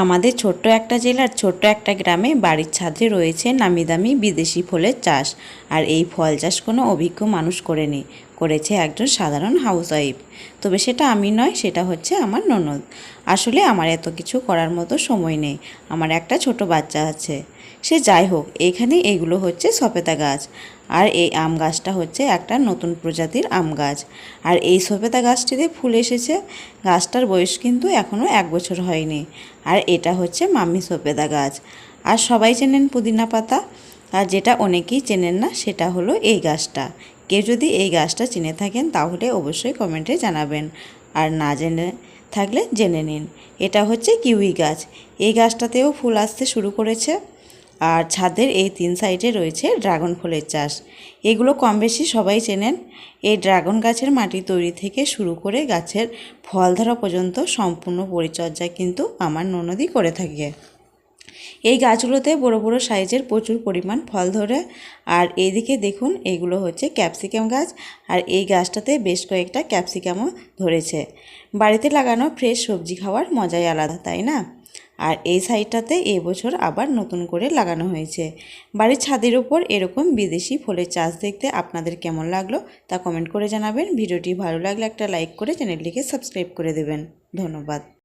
আমাদের ছোট্ট একটা জেলার ছোট্ট একটা গ্রামে বাড়ির ছাদে রয়েছে নামি দামি বিদেশি ফলের চাষ। আর এই ফল চাষ কোনো অভিজ্ঞ মানুষ করেনি। করেছে একজন সাধারণ হাউসওয়াইফ তবে সেটা আমি নয়, সেটা হচ্ছে আমার ননদ। আসলে আমার এত কিছু করার মতো সময় নেই। আমার একটা ছোট বাচ্চা আছে। সে যাই হোক, এখানে এগুলো হচ্ছে সপেতা গাছ। আর এই আম গাছটা হচ্ছে একটা নতুন প্রজাতির আম গাছ। আর এই সপেতা গাছটিতে ফুল এসেছে। গাছটার বয়স কিন্তু এখনও এক বছর হয়নি। আর এটা হচ্ছে মাম্মি সপেতা গাছ। আর সবাই চেনেন পুদিনা পাতা। আর যেটা অনেকেই চেনেন না, সেটা হলো এই গাছটা। কেউ যদি এই গাছটা চিনে থাকেন, তাহলে অবশ্যই কমেন্টে জানাবেন। আর না জেনে থাকলে জেনে নিন। এটা হচ্ছে কিউই গাছ। এই গাছটাতেও ফুল আসতে শুরু করেছে। আর ছাদের এই তিন সাইডে রয়েছে ড্রাগন ফলের চাষ। এগুলো কম বেশি সবাই চেনেন। এই ড্রাগন গাছের মাটি তৈরি থেকে শুরু করে গাছের ফল ধরা পর্যন্ত সম্পূর্ণ পরিচর্যা কিন্তু আমার ননদি করে থাকে। এই গাছগুলোতে বড় বড় সাইজের প্রচুর পরিমাণ ফল ধরে। আর এইদিকে দেখুন, এগুলো হচ্ছে ক্যাপসিকাম গাছ। আর এই গাছটাতে বেশ কয়েকটা ক্যাপসিকামও ধরেছে। বাড়িতে লাগানো ফ্রেশ সবজি খাওয়ার মজাই আলাদা, তাই না? আর এই সাইডটাতে এবছর আবার নতুন করে লাগানো হয়েছে। বাড়ির ছাদের ওপর এরকম বিদেশি ফলের চাষ দেখতে আপনাদের কেমন লাগল তা কমেন্ট করে জানাবেন। ভিডিওটি ভালো লাগলে একটা লাইক করে চ্যানেলটিকে সাবস্ক্রাইব করে দেবেন। ধন্যবাদ।